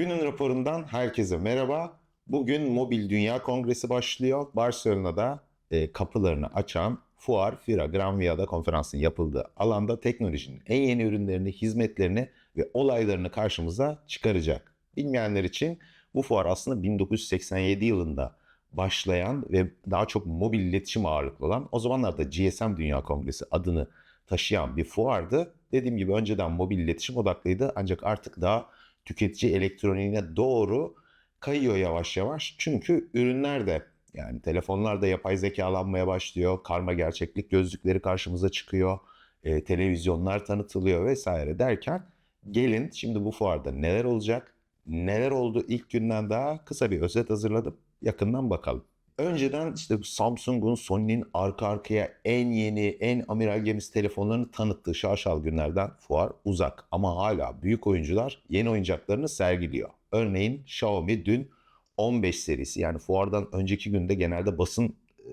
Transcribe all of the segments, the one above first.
Günün raporundan herkese merhaba. Bugün Mobil Dünya Kongresi başlıyor. Barcelona'da e, kapılarını açan Fuar Fira Gran Via'da konferansın yapıldığı alanda teknolojinin en yeni ürünlerini, hizmetlerini ve olaylarını karşımıza çıkaracak. Bilmeyenler için bu fuar aslında 1987 yılında başlayan ve daha çok mobil iletişim ağırlıklı olan o zamanlarda GSM Dünya Kongresi adını taşıyan bir fuardı. Dediğim gibi önceden mobil iletişim odaklıydı ancak artık daha tüketici elektroniğine doğru kayıyor yavaş yavaş. Çünkü ürünler de yani telefonlar da yapay zekalanmaya başlıyor. Karma gerçeklik gözlükleri karşımıza çıkıyor. e, televizyonlar tanıtılıyor vesaire derken gelin şimdi bu fuarda neler olacak? Neler oldu ilk günden daha kısa bir özet hazırladım. Yakından bakalım. Önceden işte Samsung'un, Sony'nin arka arkaya en yeni, en amiral gemisi telefonlarını tanıttığı şaşal günlerden fuar uzak. Ama hala büyük oyuncular yeni oyuncaklarını sergiliyor. Örneğin Xiaomi dün 15 serisi yani fuardan önceki günde genelde basın e,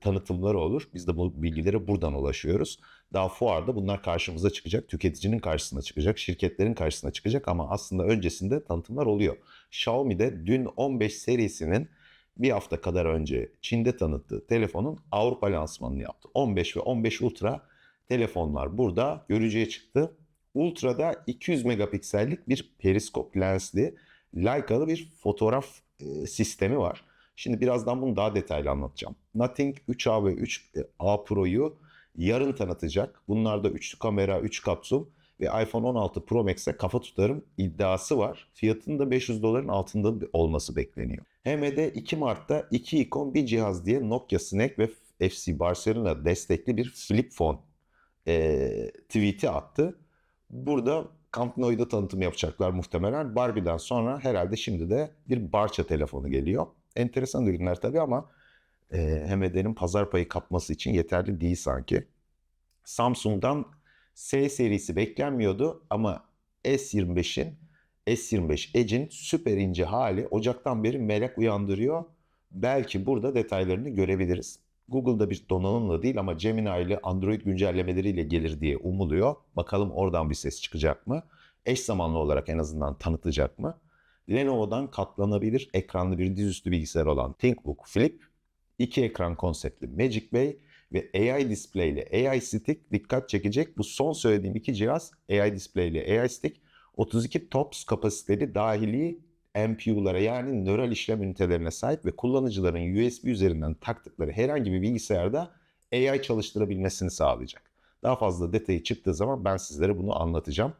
tanıtımları olur. Biz de bu bilgilere buradan ulaşıyoruz. Daha fuarda bunlar karşımıza çıkacak. Tüketicinin karşısına çıkacak, şirketlerin karşısına çıkacak ama aslında öncesinde tanıtımlar oluyor. Xiaomi de dün 15 serisinin bir hafta kadar önce Çin'de tanıttığı telefonun Avrupa lansmanını yaptı. 15 ve 15 Ultra telefonlar burada görücüye çıktı. Ultra'da 200 megapiksellik bir periskop lensli Leica'lı bir fotoğraf e, sistemi var. Şimdi birazdan bunu daha detaylı anlatacağım. Nothing 3A ve 3A Pro'yu yarın tanıtacak. Bunlarda 3 kamera, 3 kapsül ve iPhone 16 Pro Max'e kafa tutarım iddiası var. Fiyatının da 500 doların altında olması bekleniyor. HMD 2 Mart'ta 2 ikon bir cihaz diye Nokia Snack ve FC Barcelona destekli bir flip phone e, tweet'i attı. Burada Camp Nou'da tanıtım yapacaklar muhtemelen. Barbie'den sonra herhalde şimdi de bir Barça telefonu geliyor. Enteresan ürünler tabii ama e, HMD'nin pazar payı kapması için yeterli değil sanki. Samsung'dan S serisi beklenmiyordu ama S25'in S25 Edge'in süper ince hali Ocak'tan beri merak uyandırıyor. Belki burada detaylarını görebiliriz. Google'da bir donanımla değil ama Gemini ile Android güncellemeleriyle gelir diye umuluyor. Bakalım oradan bir ses çıkacak mı? Eş zamanlı olarak en azından tanıtacak mı? Lenovo'dan katlanabilir ekranlı bir dizüstü bilgisayar olan ThinkBook Flip, iki ekran konseptli Magic Bay ve AI Display ile AI Stick dikkat çekecek. Bu son söylediğim iki cihaz AI Display ile AI Stick 32 TOPS kapasiteli dahili NPU'lara yani nöral işlem ünitelerine sahip ve kullanıcıların USB üzerinden taktıkları herhangi bir bilgisayarda AI çalıştırabilmesini sağlayacak. Daha fazla detayı çıktığı zaman ben sizlere bunu anlatacağım.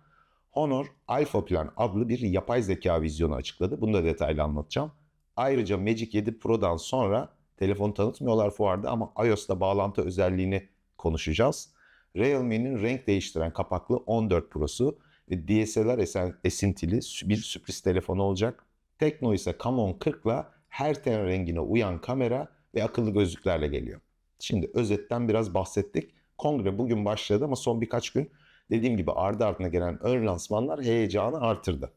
Honor Alpha Plan adlı bir yapay zeka vizyonu açıkladı. Bunu da detaylı anlatacağım. Ayrıca Magic 7 Pro'dan sonra telefon tanıtmıyorlar fuarda ama iOS'ta bağlantı özelliğini konuşacağız. Realme'nin renk değiştiren kapaklı 14 Pro'su ve DSLR esintili bir sürpriz telefon olacak. Tekno ise Camon 40 ile her ten rengine uyan kamera ve akıllı gözlüklerle geliyor. Şimdi özetten biraz bahsettik. Kongre bugün başladı ama son birkaç gün dediğim gibi ardı ardına gelen ön lansmanlar heyecanı artırdı.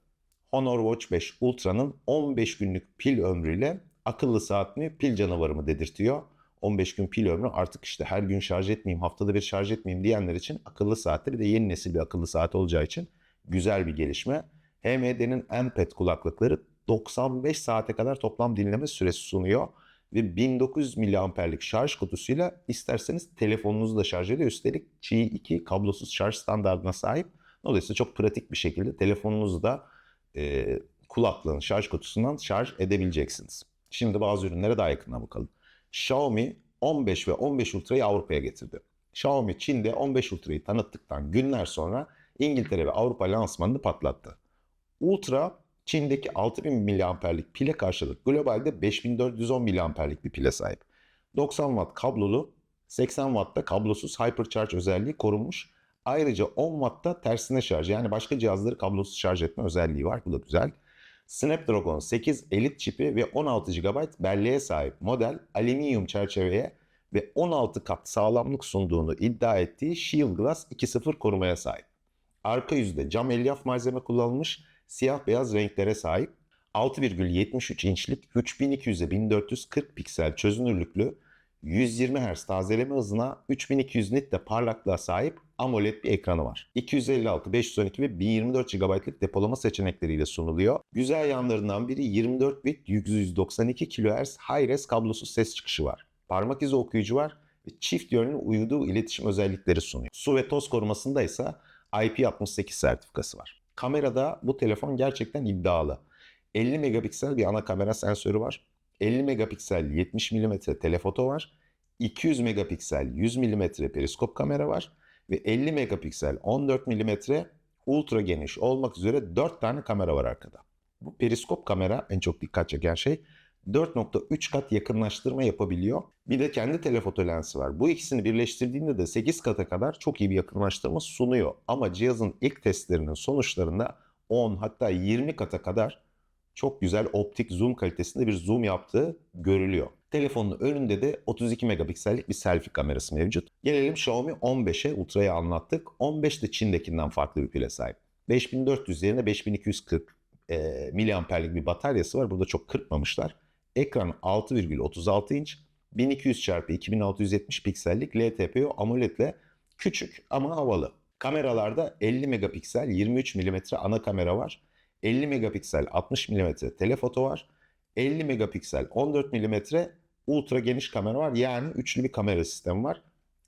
Honor Watch 5 Ultra'nın 15 günlük pil ömrüyle akıllı saat mi pil canavarı mı dedirtiyor. 15 gün pil ömrü artık işte her gün şarj etmeyeyim, haftada bir şarj etmeyeyim diyenler için akıllı saatte bir de yeni nesil bir akıllı saat olacağı için güzel bir gelişme. HMD'nin M-Pad kulaklıkları 95 saate kadar toplam dinleme süresi sunuyor ve 1900 miliamperlik şarj kutusuyla isterseniz telefonunuzu da şarj ediyor. Üstelik Qi 2 kablosuz şarj standartına sahip. Dolayısıyla çok pratik bir şekilde telefonunuzu da e, kulaklığın şarj kutusundan şarj edebileceksiniz. Şimdi bazı ürünlere daha yakından bakalım. Xiaomi 15 ve 15 Ultra'yı Avrupa'ya getirdi. Xiaomi Çin'de 15 Ultra'yı tanıttıktan günler sonra İngiltere ve Avrupa lansmanını patlattı. Ultra Çin'deki 6000 miliamperlik pile karşılık globalde 5410 miliamperlik bir pile sahip. 90 watt kablolu, 80 wattta kablosuz hypercharge özelliği korunmuş. Ayrıca 10 wattta tersine şarj yani başka cihazları kablosuz şarj etme özelliği var. Bu da güzel. Snapdragon 8 Elite çipi ve 16 GB belleğe sahip model alüminyum çerçeveye ve 16 kat sağlamlık sunduğunu iddia ettiği Shield Glass 2.0 korumaya sahip. Arka yüzde cam elyaf malzeme kullanılmış, siyah beyaz renklere sahip. 6,73 inçlik 3200'e 1440 piksel çözünürlüklü 120 Hz tazeleme hızına 3200 nit de parlaklığa sahip AMOLED bir ekranı var. 256, 512 ve 1024 GB'lık depolama seçenekleriyle sunuluyor. Güzel yanlarından biri 24 bit 192 kHz high-res kablosuz ses çıkışı var. Parmak izi okuyucu var ve çift yönlü uydu iletişim özellikleri sunuyor. Su ve toz korumasında ise IP68 sertifikası var. Kamerada bu telefon gerçekten iddialı. 50 megapiksel bir ana kamera sensörü var. 50 megapiksel 70 mm telefoto var. 200 megapiksel 100 mm periskop kamera var ve 50 megapiksel 14 mm ultra geniş olmak üzere 4 tane kamera var arkada. Bu periskop kamera en çok dikkat çeken şey 4.3 kat yakınlaştırma yapabiliyor. Bir de kendi telefoto lensi var. Bu ikisini birleştirdiğinde de 8 kata kadar çok iyi bir yakınlaştırma sunuyor. Ama cihazın ilk testlerinin sonuçlarında 10 hatta 20 kata kadar çok güzel optik zoom kalitesinde bir zoom yaptığı görülüyor. Telefonun önünde de 32 megapiksellik bir selfie kamerası mevcut. Gelelim Xiaomi 15'e Ultra'yı anlattık. 15 de Çin'dekinden farklı bir pile sahip. 5400 yerine 5240 e, miliamperlik bir bataryası var. Burada çok kırpmamışlar. Ekran 6,36 inç, 1200 x 2670 piksellik LTPO AMOLED ile küçük ama havalı. Kameralarda 50 megapiksel 23 mm ana kamera var. 50 megapiksel 60 mm telefoto var. 50 megapiksel 14 mm ultra geniş kamera var. Yani üçlü bir kamera sistemi var.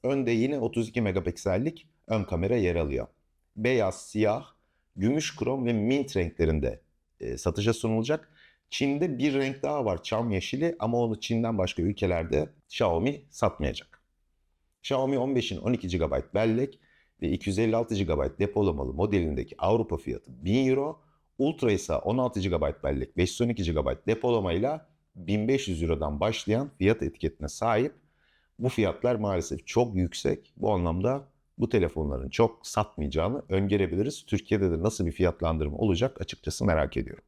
Önde yine 32 megapiksellik ön kamera yer alıyor. Beyaz, siyah, gümüş krom ve mint renklerinde e, satışa sunulacak. Çin'de bir renk daha var çam yeşili ama onu Çin'den başka ülkelerde Xiaomi satmayacak. Xiaomi 15'in 12 GB bellek ve 256 GB depolamalı modelindeki Avrupa fiyatı 1000 Euro. Ultra ise 16 GB bellek 512 GB depolamayla 1500 Euro'dan başlayan fiyat etiketine sahip. Bu fiyatlar maalesef çok yüksek. Bu anlamda bu telefonların çok satmayacağını öngörebiliriz. Türkiye'de de nasıl bir fiyatlandırma olacak açıkçası merak ediyorum.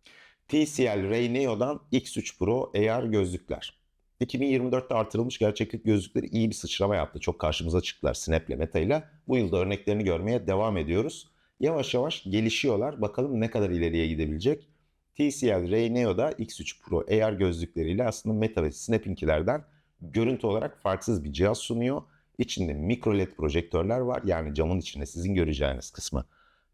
TCL Ray Neo'dan X3 Pro AR gözlükler. 2024'te artırılmış gerçeklik gözlükleri iyi bir sıçrama yaptı. Çok karşımıza çıktılar Snap'le, Meta'yla. Bu yılda örneklerini görmeye devam ediyoruz. Yavaş yavaş gelişiyorlar. Bakalım ne kadar ileriye gidebilecek. TCL Ray Neo'da X3 Pro AR gözlükleriyle aslında Meta ve Snap'inkilerden görüntü olarak farksız bir cihaz sunuyor. İçinde mikro led projektörler var. Yani camın içinde sizin göreceğiniz kısmı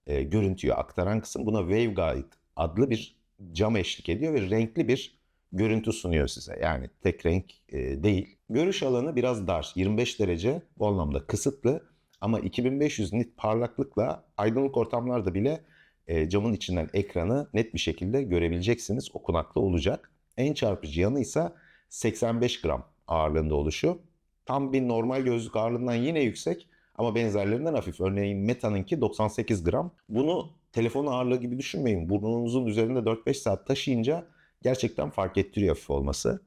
e, görüntüyü aktaran kısım. Buna waveguide adlı bir cam eşlik ediyor ve renkli bir görüntü sunuyor size. Yani tek renk e, değil. Görüş alanı biraz dar. 25 derece bu anlamda kısıtlı. Ama 2500 nit parlaklıkla aydınlık ortamlarda bile e, camın içinden ekranı net bir şekilde görebileceksiniz. Okunaklı olacak. En çarpıcı yanı ise 85 gram ağırlığında oluşu. Tam bir normal gözlük ağırlığından yine yüksek ama benzerlerinden hafif. Örneğin Meta'nınki 98 gram. Bunu telefon ağırlığı gibi düşünmeyin. Burnunuzun üzerinde 4-5 saat taşıyınca gerçekten fark ettiriyor hafif olması.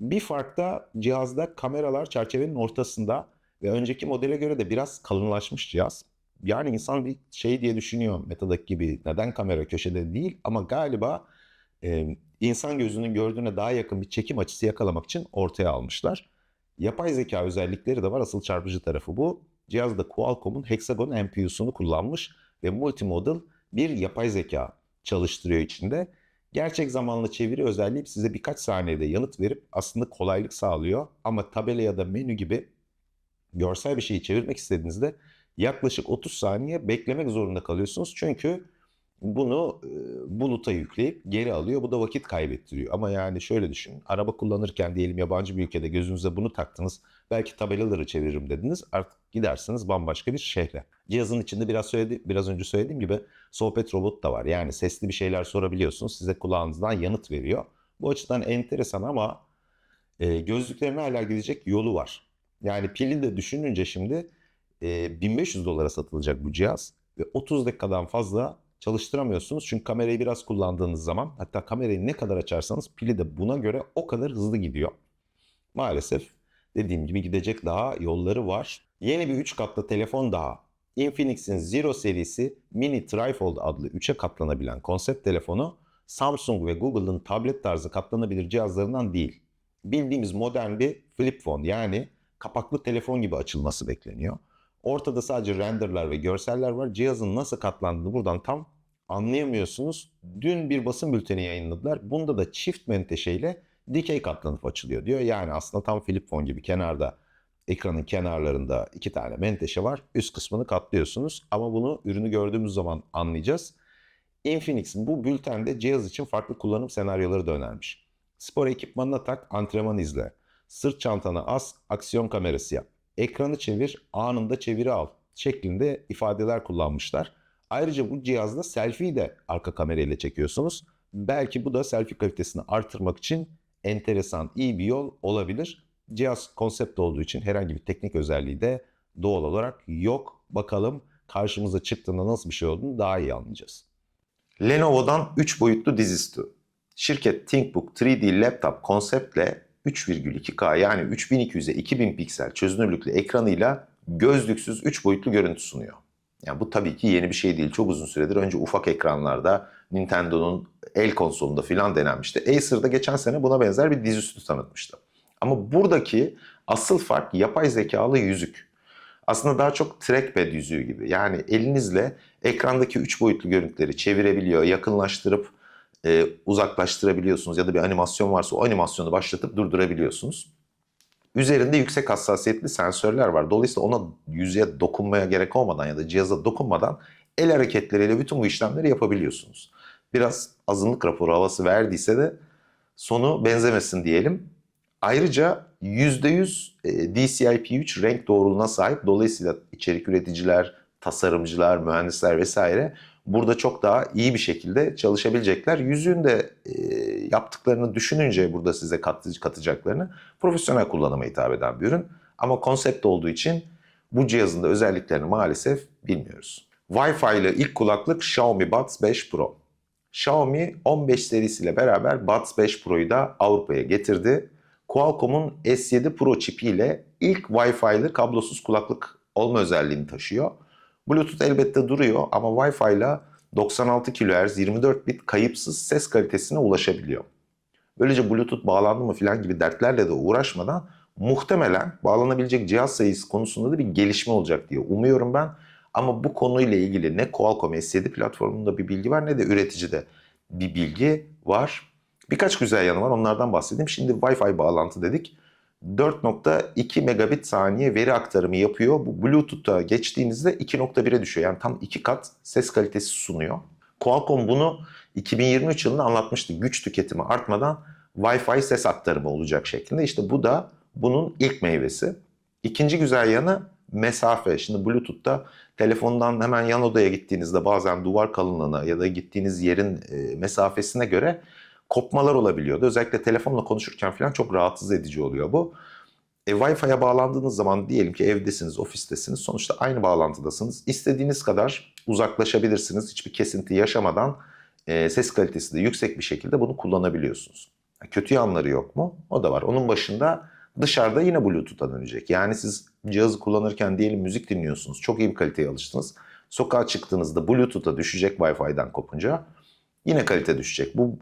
Bir fark da cihazda kameralar çerçevenin ortasında ve önceki modele göre de biraz kalınlaşmış cihaz. Yani insan bir şey diye düşünüyor Meta'daki gibi neden kamera köşede değil ama galiba e, insan gözünün gördüğüne daha yakın bir çekim açısı yakalamak için ortaya almışlar. Yapay zeka özellikleri de var. Asıl çarpıcı tarafı bu. Cihazda Qualcomm'un Hexagon NPU'sunu kullanmış ve multimodal bir yapay zeka çalıştırıyor içinde. Gerçek zamanlı çeviri özelliği size birkaç saniyede yanıt verip aslında kolaylık sağlıyor. Ama tabela ya da menü gibi görsel bir şeyi çevirmek istediğinizde yaklaşık 30 saniye beklemek zorunda kalıyorsunuz. Çünkü bunu e, buluta yükleyip geri alıyor. Bu da vakit kaybettiriyor. Ama yani şöyle düşünün. Araba kullanırken diyelim yabancı bir ülkede gözünüze bunu taktınız. Belki tabelaları çeviririm dediniz. Artık gidersiniz bambaşka bir şehre. Cihazın içinde biraz söyledi, biraz önce söylediğim gibi sohbet robot da var. Yani sesli bir şeyler sorabiliyorsunuz. Size kulağınızdan yanıt veriyor. Bu açıdan enteresan ama e, gözlüklerine hala gidecek yolu var. Yani pili de düşününce şimdi e, 1500 dolara satılacak bu cihaz ve 30 dakikadan fazla çalıştıramıyorsunuz. Çünkü kamerayı biraz kullandığınız zaman hatta kamerayı ne kadar açarsanız pili de buna göre o kadar hızlı gidiyor. Maalesef dediğim gibi gidecek daha yolları var. Yeni bir 3 katlı telefon daha. Infinix'in Zero serisi Mini Trifold adlı 3'e katlanabilen konsept telefonu Samsung ve Google'ın tablet tarzı katlanabilir cihazlarından değil. Bildiğimiz modern bir flip phone yani kapaklı telefon gibi açılması bekleniyor. Ortada sadece renderlar ve görseller var. Cihazın nasıl katlandığını buradan tam anlayamıyorsunuz. Dün bir basın bülteni yayınladılar. Bunda da çift menteşeyle dikey katlanıp açılıyor diyor. Yani aslında tam flip phone gibi kenarda ekranın kenarlarında iki tane menteşe var. Üst kısmını katlıyorsunuz ama bunu ürünü gördüğümüz zaman anlayacağız. Infinix'in bu bültende cihaz için farklı kullanım senaryoları da önermiş. Spor ekipmanına tak, antrenman izle. Sırt çantana as, aksiyon kamerası yap. Ekranı çevir, anında çeviri al şeklinde ifadeler kullanmışlar. Ayrıca bu cihazda selfie'yi de arka kamerayla çekiyorsunuz. Belki bu da selfie kalitesini artırmak için enteresan, iyi bir yol olabilir. Cihaz konsept olduğu için herhangi bir teknik özelliği de doğal olarak yok. Bakalım karşımıza çıktığında nasıl bir şey olduğunu daha iyi anlayacağız. Lenovo'dan 3 boyutlu dizüstü. Şirket ThinkBook 3D Laptop konseptle 3,2K yani 3200'e 2000 piksel çözünürlüklü ekranıyla gözlüksüz 3 boyutlu görüntü sunuyor. Yani bu tabii ki yeni bir şey değil. Çok uzun süredir önce ufak ekranlarda Nintendo'nun el konsolunda filan denenmişti. Acer'da geçen sene buna benzer bir dizüstü tanıtmıştı. Ama buradaki asıl fark yapay zekalı yüzük. Aslında daha çok trackpad yüzüğü gibi. Yani elinizle ekrandaki 3 boyutlu görüntüleri çevirebiliyor, yakınlaştırıp e, uzaklaştırabiliyorsunuz ya da bir animasyon varsa o animasyonu başlatıp durdurabiliyorsunuz. Üzerinde yüksek hassasiyetli sensörler var. Dolayısıyla ona yüzeye dokunmaya gerek olmadan ya da cihaza dokunmadan el hareketleriyle bütün bu işlemleri yapabiliyorsunuz. Biraz azınlık raporu havası verdiyse de sonu benzemesin diyelim. Ayrıca %100 e, DCI-P3 renk doğruluğuna sahip. Dolayısıyla içerik üreticiler, tasarımcılar, mühendisler vesaire burada çok daha iyi bir şekilde çalışabilecekler. Yüzüğün de e, yaptıklarını düşününce burada size kat, katacaklarını profesyonel kullanıma hitap eden bir ürün. Ama konsept olduğu için bu cihazın da özelliklerini maalesef bilmiyoruz. Wi-Fi ile ilk kulaklık Xiaomi Buds 5 Pro. Xiaomi 15 serisiyle beraber Buds 5 Pro'yu da Avrupa'ya getirdi. Qualcomm'un S7 Pro çipiyle ilk Wi-Fi'lı kablosuz kulaklık olma özelliğini taşıyor. Bluetooth elbette duruyor ama Wi-Fi ile 96 kHz 24 bit kayıpsız ses kalitesine ulaşabiliyor. Böylece Bluetooth bağlandı mı filan gibi dertlerle de uğraşmadan muhtemelen bağlanabilecek cihaz sayısı konusunda da bir gelişme olacak diye umuyorum ben. Ama bu konuyla ilgili ne Qualcomm S7 platformunda bir bilgi var ne de üreticide bir bilgi var. Birkaç güzel yanı var onlardan bahsedeyim. Şimdi Wi-Fi bağlantı dedik. 4.2 megabit saniye veri aktarımı yapıyor. Bu Bluetooth'a geçtiğinizde 2.1'e düşüyor. Yani tam iki kat ses kalitesi sunuyor. Qualcomm bunu 2023 yılında anlatmıştı. Güç tüketimi artmadan Wi-Fi ses aktarımı olacak şeklinde. İşte bu da bunun ilk meyvesi. İkinci güzel yanı mesafe. Şimdi Bluetooth'ta telefondan hemen yan odaya gittiğinizde bazen duvar kalınlığına ya da gittiğiniz yerin e, mesafesine göre kopmalar olabiliyordu. Özellikle telefonla konuşurken falan çok rahatsız edici oluyor bu. E, Wi-Fi'ye bağlandığınız zaman diyelim ki evdesiniz, ofistesiniz. Sonuçta aynı bağlantıdasınız. İstediğiniz kadar uzaklaşabilirsiniz. Hiçbir kesinti yaşamadan e, ses kalitesi de yüksek bir şekilde bunu kullanabiliyorsunuz. Kötü yanları yok mu? O da var. Onun başında dışarıda yine Bluetooth'a dönecek. Yani siz cihazı kullanırken diyelim müzik dinliyorsunuz. Çok iyi bir kaliteye alıştınız. Sokağa çıktığınızda Bluetooth'a düşecek Wi-Fi'den kopunca. Yine kalite düşecek. Bu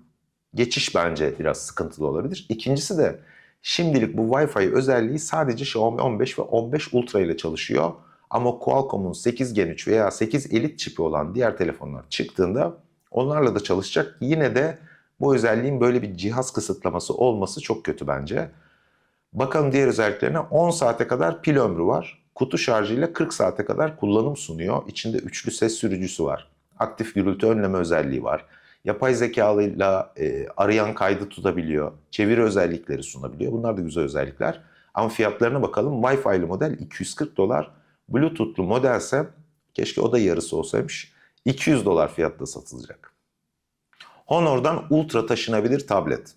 geçiş bence biraz sıkıntılı olabilir. İkincisi de şimdilik bu Wi-Fi özelliği sadece Xiaomi 15 ve 15 Ultra ile çalışıyor. Ama Qualcomm'un 8 Gen 3 veya 8 Elite çipi olan diğer telefonlar çıktığında onlarla da çalışacak. Yine de bu özelliğin böyle bir cihaz kısıtlaması olması çok kötü bence. Bakalım diğer özelliklerine 10 saate kadar pil ömrü var. Kutu şarjıyla 40 saate kadar kullanım sunuyor. İçinde üçlü ses sürücüsü var. Aktif gürültü önleme özelliği var. Yapay zekalıyla e, arayan kaydı tutabiliyor. Çeviri özellikleri sunabiliyor. Bunlar da güzel özellikler. Ama fiyatlarına bakalım. Wi-Fi'li model 240 dolar. Bluetooth'lu modelse keşke o da yarısı olsaymış. 200 dolar fiyatla satılacak. Honor'dan ultra taşınabilir tablet.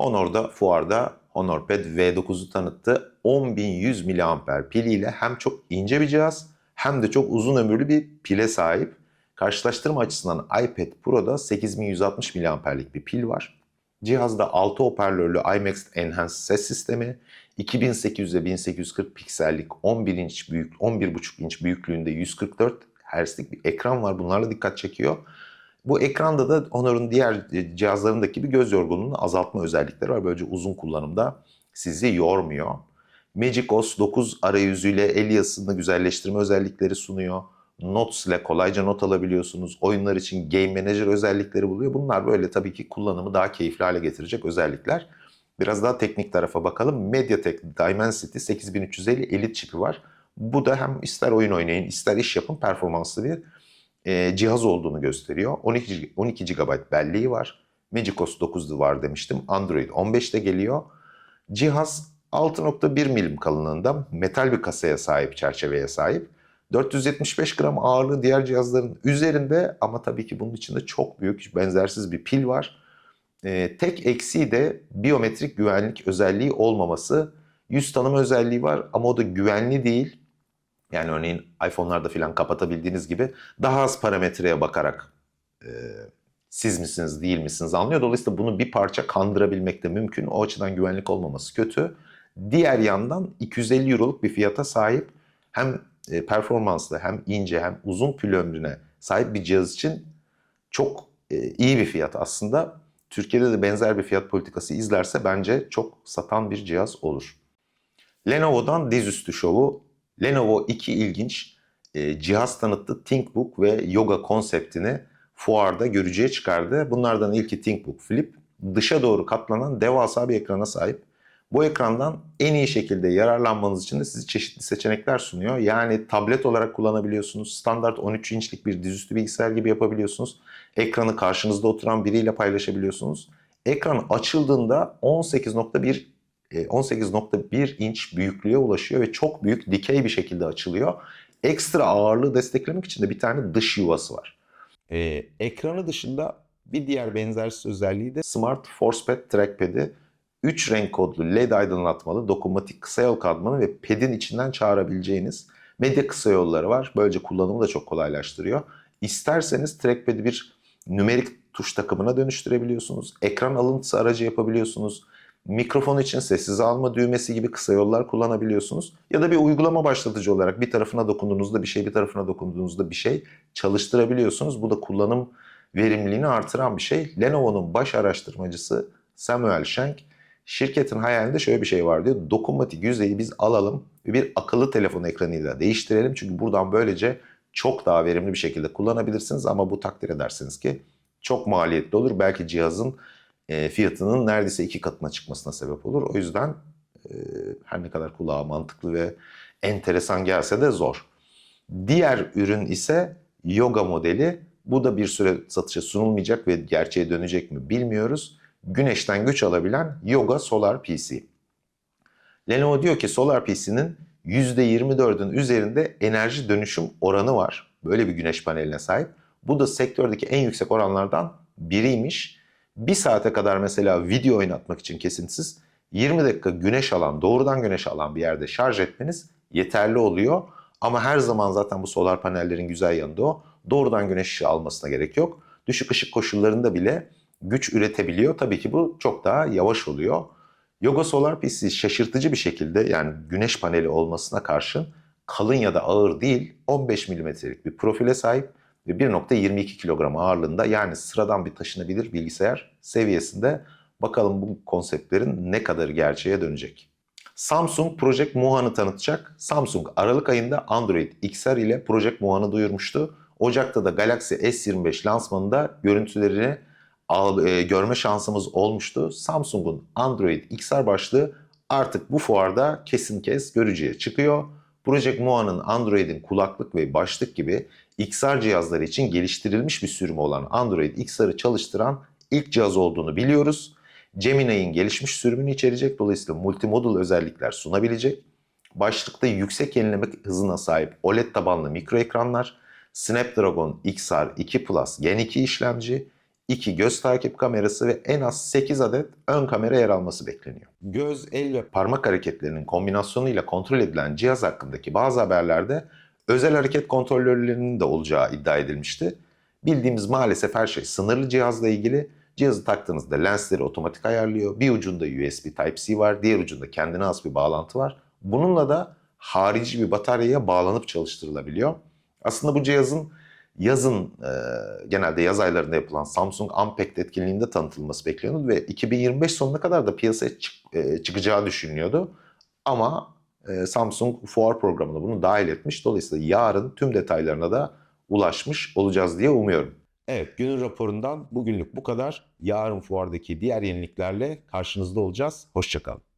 Honor'da fuarda HonorPad V9'u tanıttı. 10.100 mAh piliyle hem çok ince bir cihaz hem de çok uzun ömürlü bir pile sahip. Karşılaştırma açısından iPad Pro'da 8160 mAh'lik bir pil var. Cihazda 6 hoparlörlü IMAX Enhanced ses sistemi, 2800 ile 1840 piksellik 11 inç büyük 11,5 inç büyüklüğünde 144 Hz'lik bir ekran var. Bunlarla dikkat çekiyor. Bu ekranda da Honor'un diğer cihazlarındaki gibi göz yorgunluğunu azaltma özellikleri var. Böylece uzun kullanımda sizi yormuyor. Magic OS 9 arayüzüyle el yazısını güzelleştirme özellikleri sunuyor. Notes ile kolayca not alabiliyorsunuz. Oyunlar için Game Manager özellikleri buluyor. Bunlar böyle tabii ki kullanımı daha keyifli hale getirecek özellikler. Biraz daha teknik tarafa bakalım. MediaTek Dimensity 8350 Elite çipi var. Bu da hem ister oyun oynayın ister iş yapın performanslı bir e, cihaz olduğunu gösteriyor. 12, 12 GB belleği var. MagicOS 9'da var demiştim. Android 15'te geliyor. Cihaz 6.1 milim kalınlığında metal bir kasaya sahip, çerçeveye sahip. 475 gram ağırlığı diğer cihazların üzerinde ama tabii ki bunun içinde çok büyük, benzersiz bir pil var. Ee, tek eksiği de biyometrik güvenlik özelliği olmaması. Yüz tanıma özelliği var ama o da güvenli değil. Yani örneğin iPhone'larda falan kapatabildiğiniz gibi daha az parametreye bakarak e, siz misiniz değil misiniz anlıyor. Dolayısıyla bunu bir parça kandırabilmek de mümkün. O açıdan güvenlik olmaması kötü. Diğer yandan 250 euroluk bir fiyata sahip hem e, performanslı hem ince hem uzun pil ömrüne sahip bir cihaz için çok e, iyi bir fiyat aslında. Türkiye'de de benzer bir fiyat politikası izlerse bence çok satan bir cihaz olur. Lenovo'dan dizüstü şovu. Lenovo iki ilginç e, cihaz tanıttı. ThinkBook ve Yoga konseptini fuarda görücüye çıkardı. Bunlardan ilki ThinkBook Flip. Dışa doğru katlanan devasa bir ekrana sahip. Bu ekrandan en iyi şekilde yararlanmanız için de size çeşitli seçenekler sunuyor. Yani tablet olarak kullanabiliyorsunuz. Standart 13 inçlik bir dizüstü bilgisayar gibi yapabiliyorsunuz. Ekranı karşınızda oturan biriyle paylaşabiliyorsunuz. Ekran açıldığında 18.1 18.1 inç büyüklüğe ulaşıyor ve çok büyük dikey bir şekilde açılıyor. Ekstra ağırlığı desteklemek için de bir tane dış yuvası var. Ee, ekranı dışında bir diğer benzersiz özelliği de Smart Forcepad Trackpad'i 3 renk kodlu LED aydınlatmalı, dokunmatik kısa yol kadmanı ve pedin içinden çağırabileceğiniz medya kısa yolları var. Böylece kullanımı da çok kolaylaştırıyor. İsterseniz trackpad'i bir nümerik tuş takımına dönüştürebiliyorsunuz. Ekran alıntısı aracı yapabiliyorsunuz. Mikrofon için sessiz alma düğmesi gibi kısa yollar kullanabiliyorsunuz. Ya da bir uygulama başlatıcı olarak bir tarafına dokunduğunuzda bir şey, bir tarafına dokunduğunuzda bir şey çalıştırabiliyorsunuz. Bu da kullanım verimliliğini artıran bir şey. Lenovo'nun baş araştırmacısı Samuel Schenk Şirketin hayalinde şöyle bir şey var diyor. Dokunmatik yüzeyi biz alalım ve bir akıllı telefon ekranıyla değiştirelim. Çünkü buradan böylece çok daha verimli bir şekilde kullanabilirsiniz. Ama bu takdir edersiniz ki çok maliyetli olur. Belki cihazın e, fiyatının neredeyse iki katına çıkmasına sebep olur. O yüzden e, her ne kadar kulağa mantıklı ve enteresan gelse de zor. Diğer ürün ise yoga modeli. Bu da bir süre satışa sunulmayacak ve gerçeğe dönecek mi bilmiyoruz güneşten güç alabilen Yoga Solar PC. Lenovo diyor ki Solar PC'nin %24'ün üzerinde enerji dönüşüm oranı var. Böyle bir güneş paneline sahip. Bu da sektördeki en yüksek oranlardan biriymiş. Bir saate kadar mesela video oynatmak için kesintisiz 20 dakika güneş alan, doğrudan güneş alan bir yerde şarj etmeniz yeterli oluyor. Ama her zaman zaten bu solar panellerin güzel yanı da o. Doğrudan güneş ışığı almasına gerek yok. Düşük ışık koşullarında bile güç üretebiliyor. Tabii ki bu çok daha yavaş oluyor. Yoga Solar PC şaşırtıcı bir şekilde yani güneş paneli olmasına karşın kalın ya da ağır değil 15 milimetrelik bir profile sahip ve 1.22 kilogram ağırlığında yani sıradan bir taşınabilir bilgisayar seviyesinde. Bakalım bu konseptlerin ne kadar gerçeğe dönecek. Samsung Project Muhan'ı tanıtacak. Samsung Aralık ayında Android XR ile Project Muhan'ı duyurmuştu. Ocak'ta da Galaxy S25 lansmanında görüntülerini al, e, görme şansımız olmuştu. Samsung'un Android XR başlığı artık bu fuarda kesin kez görücüye çıkıyor. Project Moa'nın Android'in kulaklık ve başlık gibi XR cihazları için geliştirilmiş bir sürümü olan Android XR'ı çalıştıran ilk cihaz olduğunu biliyoruz. Gemini'nin gelişmiş sürümünü içerecek dolayısıyla multimodal özellikler sunabilecek. Başlıkta yüksek yenileme hızına sahip OLED tabanlı mikro ekranlar, Snapdragon XR 2 Plus Gen 2 işlemci, 2 göz takip kamerası ve en az 8 adet ön kamera yer alması bekleniyor. Göz, el ve parmak hareketlerinin kombinasyonuyla kontrol edilen cihaz hakkındaki bazı haberlerde özel hareket kontrolörlerinin de olacağı iddia edilmişti. Bildiğimiz maalesef her şey sınırlı cihazla ilgili. Cihazı taktığınızda lensleri otomatik ayarlıyor. Bir ucunda USB Type-C var, diğer ucunda kendine has bir bağlantı var. Bununla da harici bir bataryaya bağlanıp çalıştırılabiliyor. Aslında bu cihazın yazın e, genelde yaz aylarında yapılan Samsung Unpacked etkinliğinde tanıtılması bekleniyordu ve 2025 sonuna kadar da piyasaya çık, e, çıkacağı düşünülüyordu. Ama e, Samsung fuar programına bunu dahil etmiş. Dolayısıyla yarın tüm detaylarına da ulaşmış olacağız diye umuyorum. Evet günün raporundan bugünlük bu kadar. Yarın fuardaki diğer yeniliklerle karşınızda olacağız. Hoşçakalın.